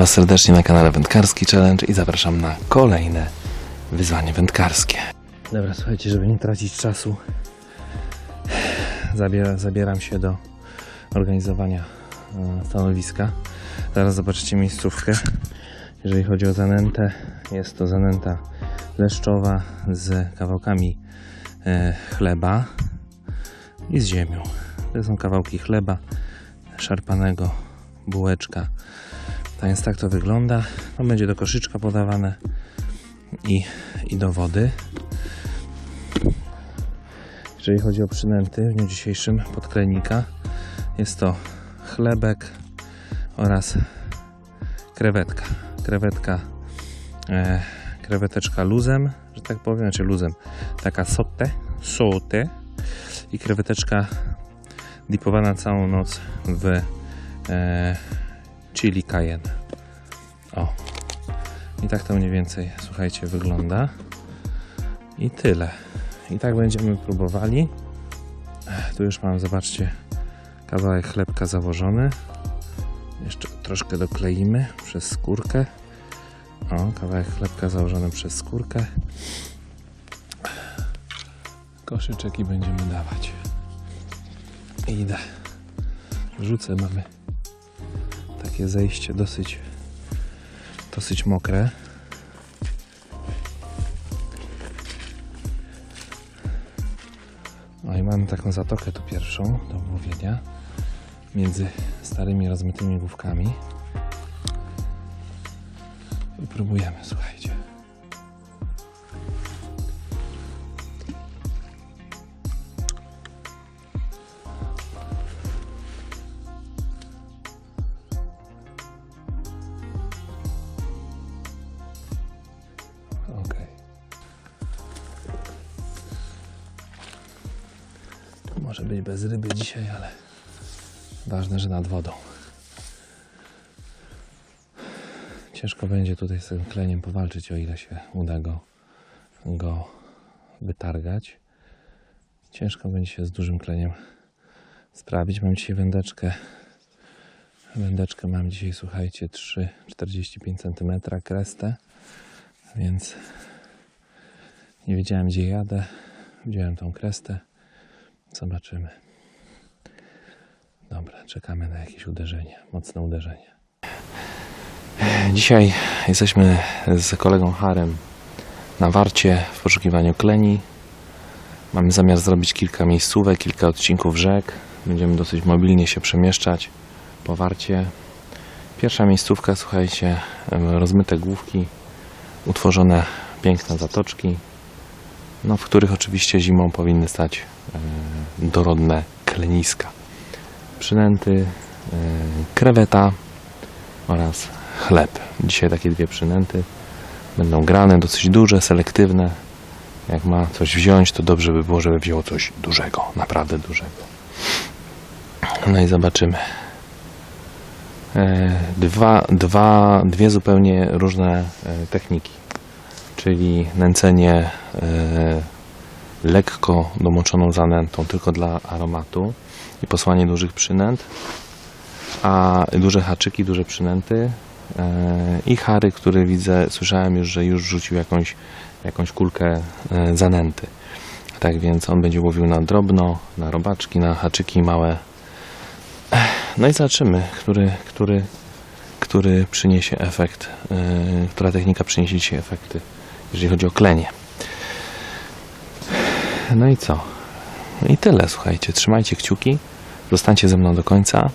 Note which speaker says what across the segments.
Speaker 1: Was serdecznie na kanale Wędkarski Challenge i zapraszam na kolejne wyzwanie wędkarskie. Dobra, słuchajcie, żeby nie tracić czasu, zabiera, zabieram się do organizowania e, stanowiska. Zaraz zobaczycie miejscówkę. Jeżeli chodzi o zanętę, jest to zanęta leszczowa z kawałkami e, chleba i z ziemią. To są kawałki chleba szarpanego, bułeczka. A więc tak to wygląda. To będzie do koszyczka podawane i, i do wody. Jeżeli chodzi o przynęty w dniu dzisiejszym podklenika, jest to chlebek oraz krewetka. Krewetka, e, kreweteczka luzem, że tak powiem, znaczy luzem, taka sote, sote i kreweteczka dipowana całą noc w e, chili cayenne. O. I tak to mniej więcej, słuchajcie, wygląda. I tyle. I tak będziemy próbowali. Tu już mam, zobaczcie, kawałek chlebka założony. Jeszcze troszkę dokleimy przez skórkę. O, kawałek chlebka założony przez skórkę. Koszyczek i będziemy dawać. Idę. Rzucę, mamy takie zejście dosyć dosyć mokre. No i mamy taką zatokę tu pierwszą do łowienia między starymi rozmytymi główkami. I próbujemy, słuchajcie. Nad wodą. Ciężko będzie tutaj z tym kleniem powalczyć, o ile się uda go, go wytargać. Ciężko będzie się z dużym kleniem sprawić. Mam dzisiaj wędeczkę. Wędeczkę mam dzisiaj, słuchajcie, 3,45 cm krestę, więc nie wiedziałem gdzie jadę. Wziąłem tą krestę. Zobaczymy. Dobra, czekamy na jakieś uderzenie, mocne uderzenie. Dzisiaj jesteśmy z kolegą Harem na warcie w poszukiwaniu kleni. Mamy zamiar zrobić kilka miejscówek, kilka odcinków rzek. Będziemy dosyć mobilnie się przemieszczać po warcie. Pierwsza miejscówka, słuchajcie, rozmyte główki, utworzone piękne zatoczki, no, w których oczywiście zimą powinny stać e, dorodne kleniska. Przynęty, e, kreweta oraz chleb. Dzisiaj takie dwie przynęty będą grane, dosyć duże, selektywne. Jak ma coś wziąć, to dobrze by było, żeby wzięło coś dużego, naprawdę dużego. No i zobaczymy. E, Dwa, dwa, dwie zupełnie różne e, techniki, czyli nęcenie lekko domoczoną zanętą tylko dla aromatu i posłanie dużych przynęt, a duże haczyki, duże przynęty e, i Harry, który widzę, słyszałem już, że już rzucił jakąś, jakąś kulkę e, zanęty. Tak więc on będzie łowił na drobno, na robaczki, na haczyki małe. No i zobaczymy, który, który, który przyniesie efekt, e, która technika przyniesie dzisiaj efekty, jeżeli chodzi o klenie. No i co? I tyle, słuchajcie. Trzymajcie kciuki. Zostańcie ze mną do końca.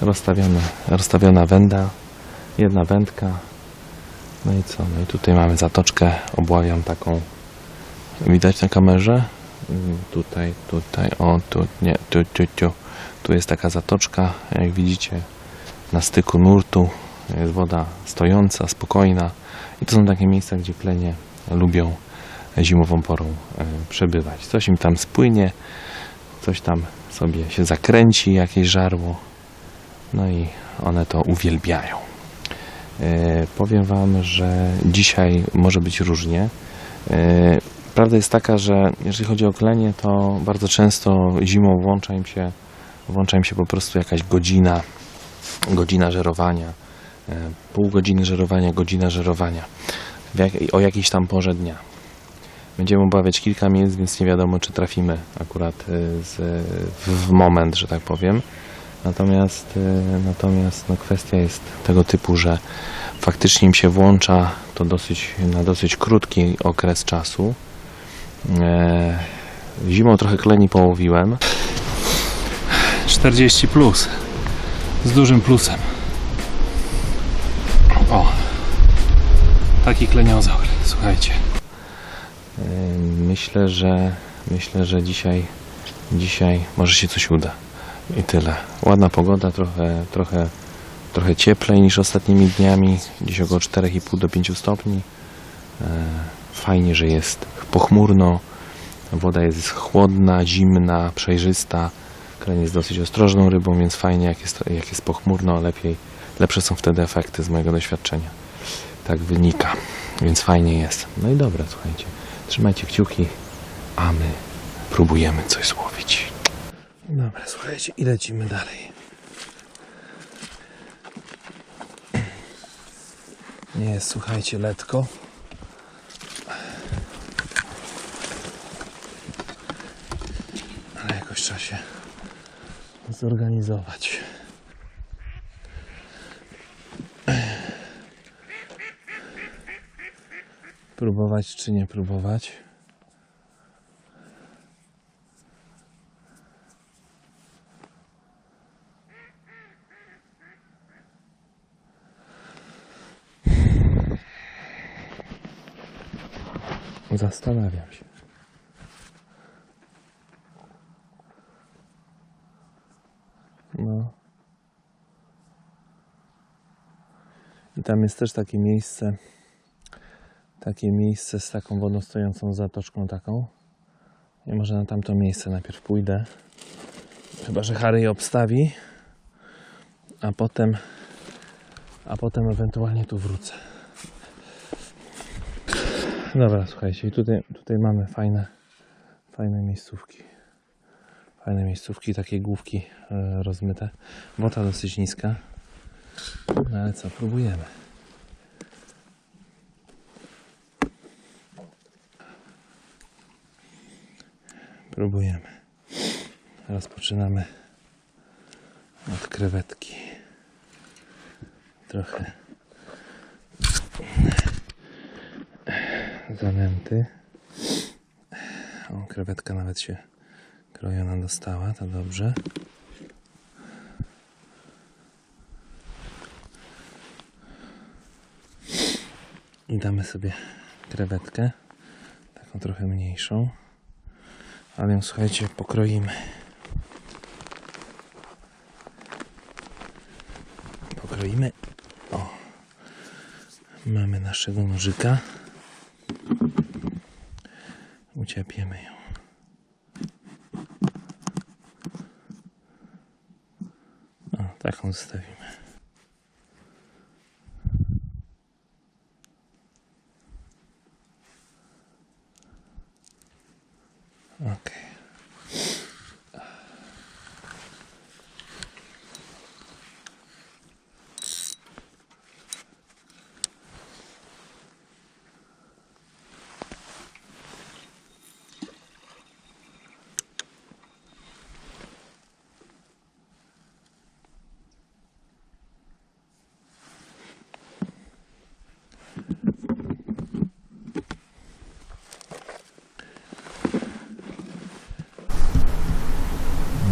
Speaker 1: Rozstawiona, rozstawiona węda. Jedna wędka. No i co? No i tutaj mamy zatoczkę. Obławiam taką. Widać na kamerze? Mm, Tutaj, tutaj, o, tu, nie, tu, tu, tu. Tu jest taka zatoczka, jak widzicie, na styku nurtu. Jest woda stojąca, spokojna. I to są takie miejsca, gdzie klenie lubią zimową porą e, przebywać. Coś im tam spłynie, coś tam sobie się zakręci, jakieś żarło. No i one to uwielbiają. E, powiem Wam, że dzisiaj może być różnie. E, prawda jest taka, że jeżeli chodzi o klenie, to bardzo często zimą włącza im się, włącza im się po prostu jakaś godzina godzina żerowania, pół godziny żerowania, godzina żerowania o jakiejś tam porze dnia. Będziemy obawiać kilka miejsc, więc nie wiadomo, czy trafimy akurat e, z, w, moment, że tak powiem. Natomiast, e, natomiast no, kwestia jest tego typu, że faktycznie im się włącza to dosyć, na dosyć krótki okres czasu. E, zimą trochę kleni połowiłem. 40 plus. Z dużym plusem. O. Taki kleniozaur, słuchajcie. Myślę, że myślę, że dzisiaj dzisiaj może się coś uda. I tyle. Ładna pogoda, trochę, trochę, trochę cieplej niż ostatnimi dniami. Dziś około 4,5 do 5 stopni. E, Fajnie, że jest pochmurno. Woda jest chłodna, zimna, przejrzysta. Kleń jest dosyć ostrożną rybą, więc fajnie, jak jest, jak jest pochmurno, lepiej, lepsze są wtedy efekty z mojego doświadczenia. Tak wynika, więc fajnie jest. No i dobra, słuchajcie, trzymajcie kciuki, a my próbujemy coś złowić. Dobra, słuchajcie, i lecimy dalej. Nie jest, słuchajcie, letko. Ale jakoś trzeba się zorganizować. Próbować czy nie próbować? Zastanawiam się. No. I tam jest też takie miejsce, takie miejsce z taką wodą stojącą zatoczką taką. I może na tamto miejsce najpierw pójdę. Chyba, że Harry je obstawi. A potem, a potem ewentualnie tu wrócę. Dobra, słuchajcie, i tutaj, tutaj mamy fajne, fajne miejscówki. Fajne miejscówki, takie główki e, rozmyte. Woda dosyć niska. No ale co, próbujemy. Próbujemy. Rozpoczynamy od krewetki. Trochę zanęty. O, krewetka nawet się krojona dostała, to dobrze. I damy sobie krewetkę, taką trochę mniejszą, ale ją słuchajcie, pokroimy. Pokroimy. O, mamy naszego nożyka. Uciepiemy ją. O, taką zostawimy.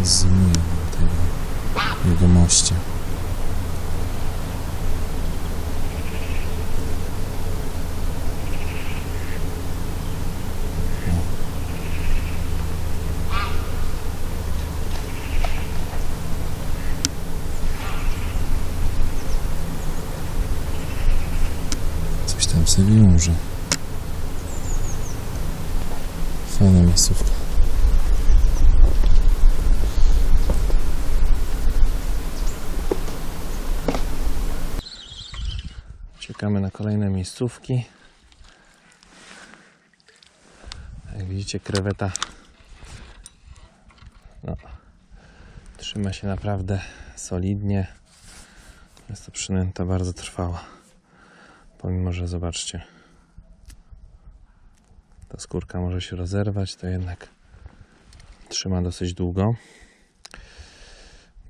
Speaker 2: Na tego jego moście. Coś sobie wiąże. Fajna miejscówka.
Speaker 1: Czekamy na kolejne miejscówki. Jak widzicie, kreweta no, trzyma się naprawdę solidnie. Jest to przynęta bardzo trwała. Pomimo, że zobaczcie, ta skórka może się rozerwać, to jednak trzyma dosyć długo.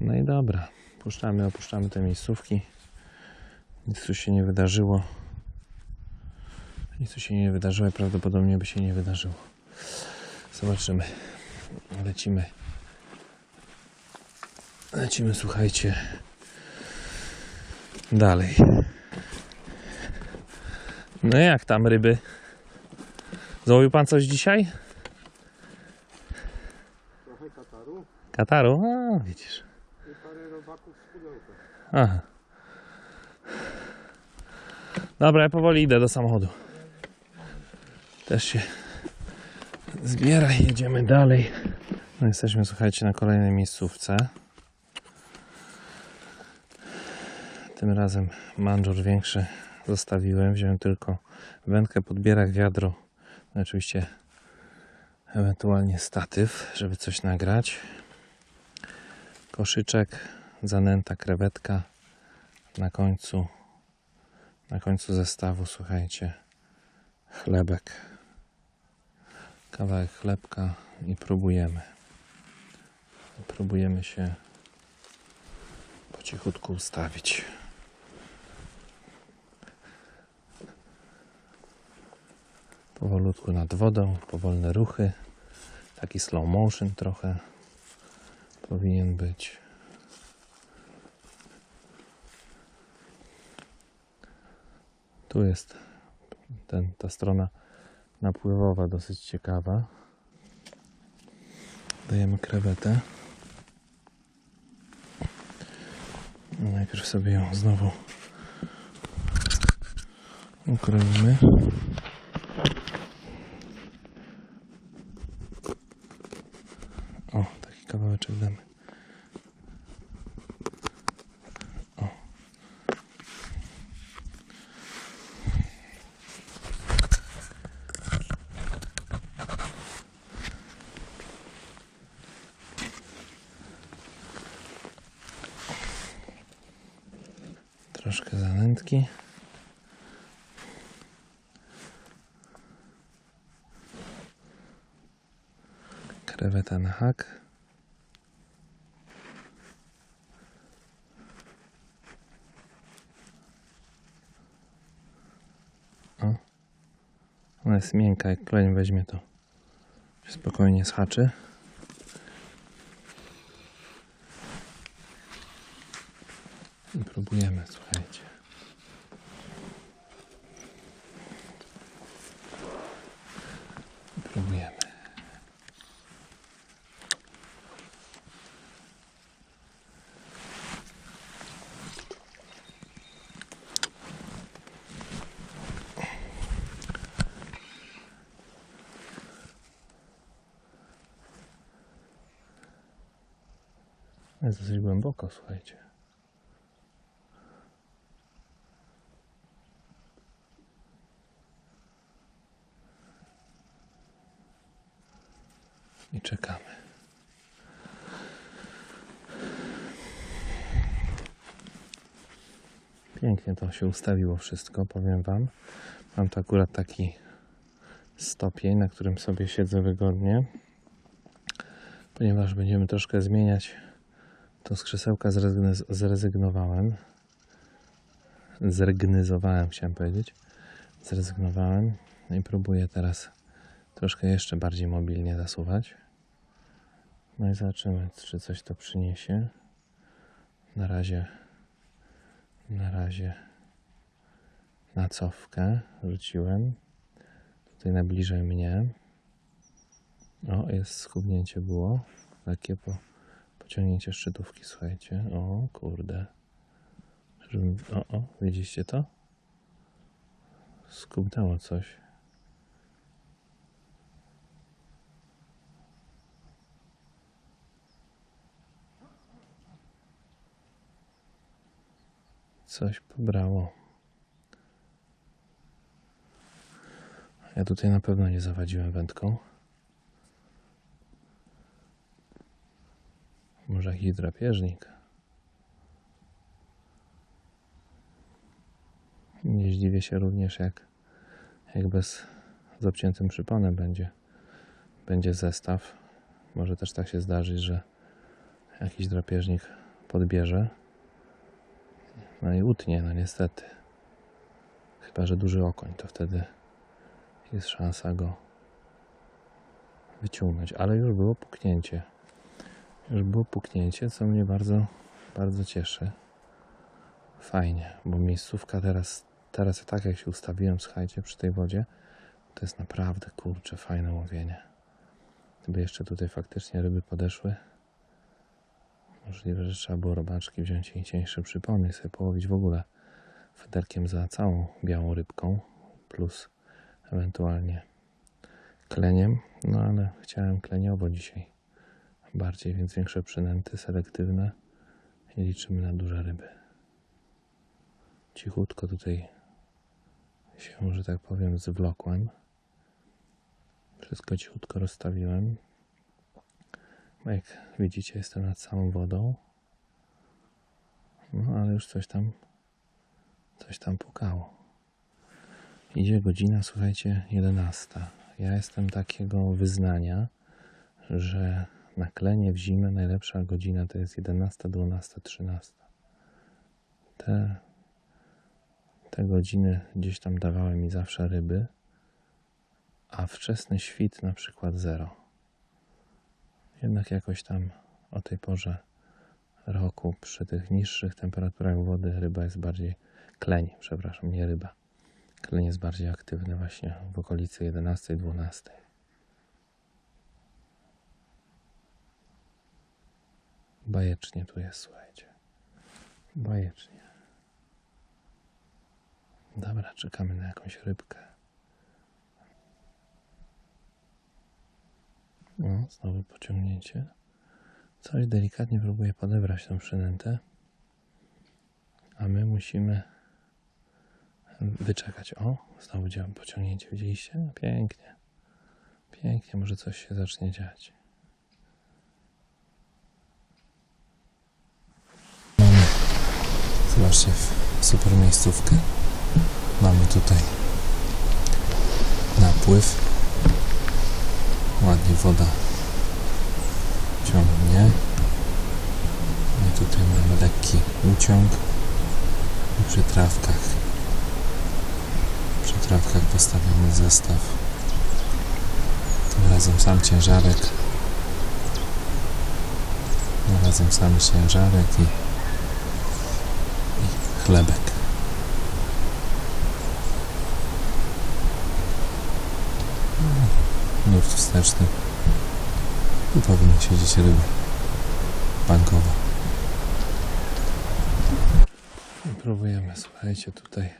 Speaker 1: No i dobra, puszczamy, opuszczamy te miejscówki. Nic tu się nie wydarzyło. Nic tu się nie wydarzyło i prawdopodobnie by się nie wydarzyło. Zobaczymy. Lecimy. Lecimy, słuchajcie. Dalej. No jak tam ryby? Złowił pan coś dzisiaj?
Speaker 3: Trochę kataru
Speaker 1: Kataru? A, widzisz.
Speaker 3: i parę robaków z pudełka.
Speaker 1: Aha. Dobra, ja powoli idę do samochodu. Też się zbiera i jedziemy dalej. No jesteśmy, słuchajcie, na kolejnej miejscówce. Tym razem mandżur większy zostawiłem. Wziąłem tylko wędkę, podbierak, wiadro. No oczywiście ewentualnie statyw, żeby coś nagrać. Koszyczek, zanęta krewetka na końcu na końcu zestawu słuchajcie chlebek. Kawałek chlebka i próbujemy. Próbujemy się po cichutku ustawić. Powolutku nad wodą powolne ruchy. Taki slow motion trochę powinien być Tu jest ten, ta strona napływowa, dosyć ciekawa. Dajemy krewetę. Najpierw sobie ją znowu ukroimy. O, taki kawałeczek damy. Troszkę zanętki. Kreweta na hak. O. Ona jest miękka, jak kleń weźmie to spokojnie schaczy. Próbujemy, słuchajcie. Próbujemy. Jest dosyć głęboko, słuchajcie. i czekamy. Pięknie to się ustawiło wszystko, powiem Wam. Mam tu akurat taki stopień, na którym sobie siedzę wygodnie. Ponieważ będziemy troszkę zmieniać, to z krzesełka zrezygnowałem. Zregnizowałem, chciałem powiedzieć. Zrezygnowałem no i próbuję teraz troszkę jeszcze bardziej mobilnie zasuwać. No i zobaczymy, czy coś to przyniesie. Na razie, na razie na cofkę rzuciłem. Tutaj najbliżej mnie. O, jest skubnięcie było. Takie po, pociągnięcie szczytówki, słuchajcie. O, kurde. O, o, widzicie to? Skubnęło coś. Coś pobrało. Ja tutaj na pewno nie zawadziłem wędką. Może jakiś drapieżnik. Nie zdziwię się również, jak, jak bez z obciętym przyponem będzie, będzie zestaw. Może też tak się zdarzyć, że jakiś drapieżnik podbierze. No i utnie, no niestety. Chyba, że duży okoń, to wtedy jest szansa go wyciągnąć. Ale już było puknięcie. Już było puknięcie, co mnie bardzo, bardzo cieszy. Fajnie, bo miejscówka teraz, teraz tak jak się ustawiłem, słuchajcie, przy tej wodzie, to jest naprawdę, kurczę, fajne łowienie. Gdyby jeszcze tutaj faktycznie ryby podeszły, możliwe, że trzeba było robaczki wziąć i cieńsze przypony i sobie połowić w ogóle federkiem za całą białą rybką, plus ewentualnie kleniem, no ale chciałem kleniowo dzisiaj bardziej, więc większe przynęty selektywne i liczymy na duże ryby. Cichutko tutaj się, że tak powiem, zwlokłem. Wszystko cichutko rozstawiłem. Jak widzicie, jestem nad samą wodą. No ale już coś tam, coś tam pukało. Idzie godzina, słuchajcie, 11. Ja jestem takiego wyznania, że na klenie w zimę najlepsza godzina to jest 11, 12, 13. Te, te godziny gdzieś tam dawały mi zawsze ryby, a wczesny świt na przykład zero. Jednak jakoś tam o tej porze roku przy tych niższych temperaturach wody ryba jest bardziej kleń, przepraszam, nie ryba. Kleń jest bardziej aktywny właśnie w okolicy 11-12. Bajecznie tu jest, słuchajcie. Bajecznie. Dobra, czekamy na jakąś rybkę. No, znowu pociągnięcie. Coś delikatnie próbuje podebrać tą przynętę. A my musimy wyczekać. O, znowu działa pociągnięcie. Widzieliście? No, pięknie. Pięknie, może coś się zacznie dziać.
Speaker 2: Zobaczcie, w- super miejscówkę. Mamy tutaj napływ. Ładnie woda ciągnie. I tutaj mamy lekki uciąg. I przy trawkach, przy trawkach postawiony zestaw. Tym razem sam ciężarek. Tym razem sam ciężarek i chlebek. Nurt wsteczny. Tu powinien siedzieć ryba bankowa.
Speaker 1: I próbujemy, słuchajcie, tutaj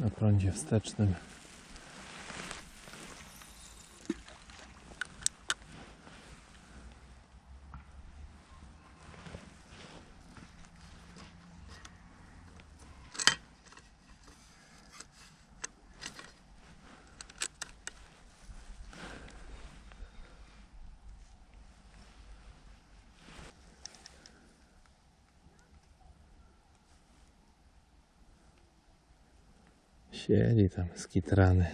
Speaker 1: na prądzie wstecznym. Siedzi tam skitrany.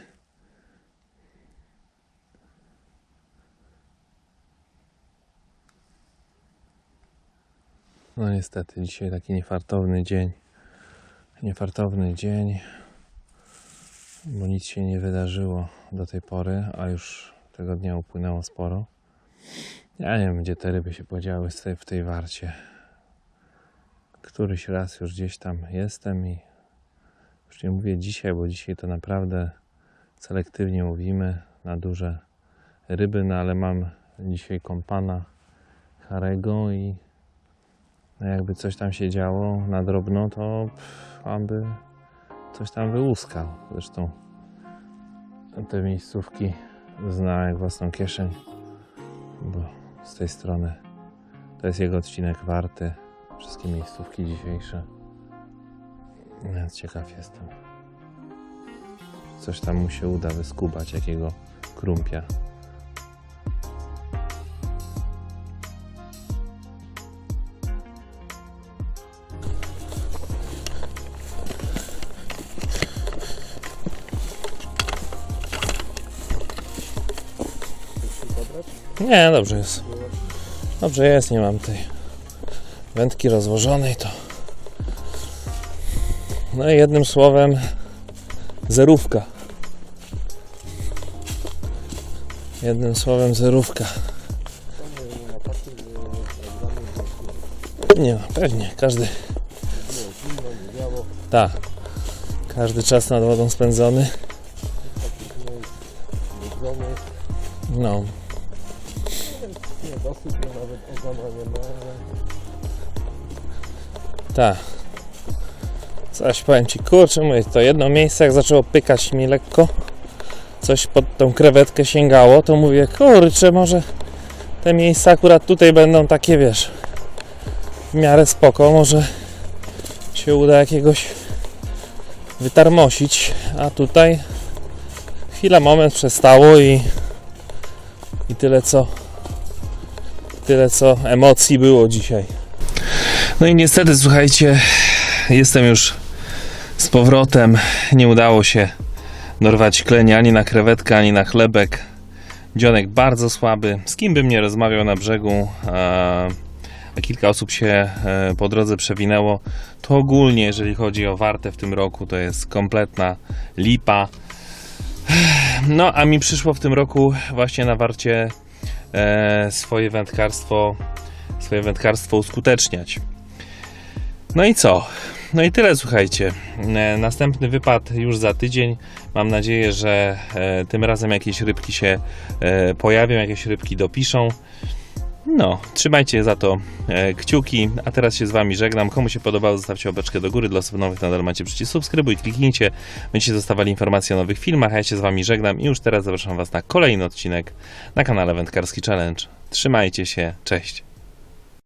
Speaker 1: No niestety, dzisiaj taki niefartowny dzień. Niefartowny dzień, bo nic się nie wydarzyło do tej pory, a już tego dnia upłynęło sporo. Ja nie wiem, gdzie te ryby się podziały w tej warcie. Któryś raz już gdzieś tam jestem i już nie mówię dzisiaj, bo dzisiaj to naprawdę selektywnie mówimy na duże ryby, no ale mam dzisiaj kompana Harego i no jakby coś tam się działo na drobno, to pff, on by coś tam wyłuskał. Zresztą te miejscówki zna jak własną kieszeń, bo z tej strony to jest jego odcinek warty. Wszystkie miejscówki dzisiejsze. Więc ciekaw jestem. Coś tam mu się uda wyskubać, jakiego krumpia. Nie, dobrze jest. Dobrze jest, nie mam tej wędki rozłożonej, to no i jednym słowem zerówka. Jednym słowem zerówka. Nie pewnie, każdy... Tak. Każdy czas nad wodą spędzony. No. Tak. Coś powiem ci, kurczę, mówię, to jedno miejsce jak zaczęło pykać mi lekko, coś pod tą krewetkę sięgało, to mówię, kurczę, może te miejsca akurat tutaj będą takie, wiesz, w miarę spoko, może się uda jakiegoś wytarmosić, a tutaj chwila, moment przestało i i tyle co tyle co emocji było dzisiaj. No i niestety, słuchajcie, jestem już z powrotem. Nie udało się dorwać klenia ani na krewetkę, ani na chlebek. Dzionek bardzo słaby. Z kim bym nie rozmawiał na brzegu, a, a kilka osób się e, po drodze przewinęło, to ogólnie, jeżeli chodzi o wartę w tym roku, to jest kompletna lipa. No, a mi przyszło w tym roku właśnie na warcie e, swoje wędkarstwo swoje wędkarstwo uskuteczniać. No i co? No i tyle, słuchajcie. E, Następny wypad już za tydzień. Mam nadzieję, że e, tym razem jakieś rybki się e, pojawią, jakieś rybki dopiszą. No, trzymajcie za to kciuki, a teraz się z Wami żegnam. Komu się podobało, zostawcie łapeczkę do góry. Dla osób nowych nadal macie przycisk subskrybuj, kliknijcie. Będziecie dostawali informacje o nowych filmach, a ja się z Wami żegnam i już teraz zapraszam Was na kolejny odcinek na kanale Wędkarski Challenge. Trzymajcie się, cześć!